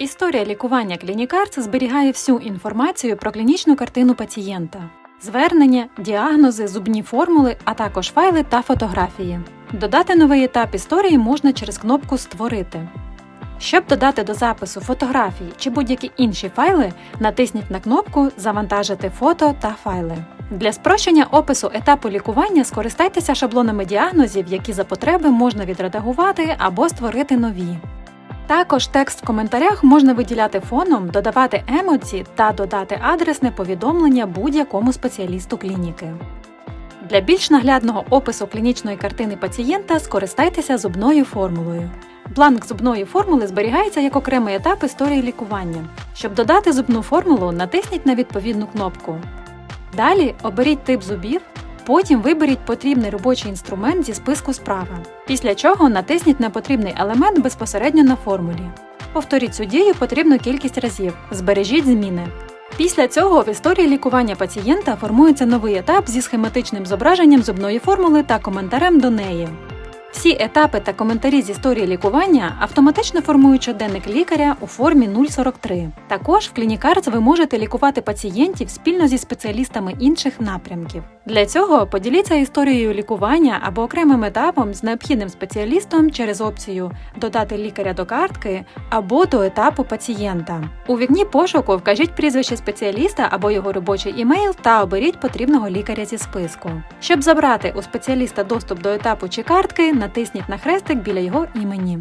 Історія лікування Клінікарц зберігає всю інформацію про клінічну картину пацієнта, звернення, діагнози, зубні формули, а також файли та фотографії. Додати новий етап історії можна через кнопку Створити. Щоб додати до запису фотографії чи будь-які інші файли, натисніть на кнопку Завантажити фото та файли. Для спрощення опису етапу лікування скористайтеся шаблонами діагнозів, які за потреби можна відредагувати або створити нові. Також текст в коментарях можна виділяти фоном, додавати емоці та додати адресне повідомлення будь-якому спеціалісту клініки. Для більш наглядного опису клінічної картини пацієнта скористайтеся зубною формулою. Бланк зубної формули зберігається як окремий етап історії лікування. Щоб додати зубну формулу, натисніть на відповідну кнопку. Далі оберіть тип зубів, потім виберіть потрібний робочий інструмент зі списку справа. Після чого натисніть на потрібний елемент безпосередньо на формулі. Повторіть цю дію потрібну кількість разів, збережіть зміни. Після цього в історії лікування пацієнта формується новий етап зі схематичним зображенням зубної формули та коментарем до неї. Всі етапи та коментарі з історії лікування автоматично формують щоденник лікаря у формі 043. Також в Клінікарц ви можете лікувати пацієнтів спільно зі спеціалістами інших напрямків. Для цього поділіться історією лікування або окремим етапом з необхідним спеціалістом через опцію Додати лікаря до картки або до етапу пацієнта. У вікні пошуку вкажіть прізвище спеціаліста або його робочий імейл та оберіть потрібного лікаря зі списку. Щоб забрати у спеціаліста доступ до етапу чи картки, натисніть на хрестик біля його імені.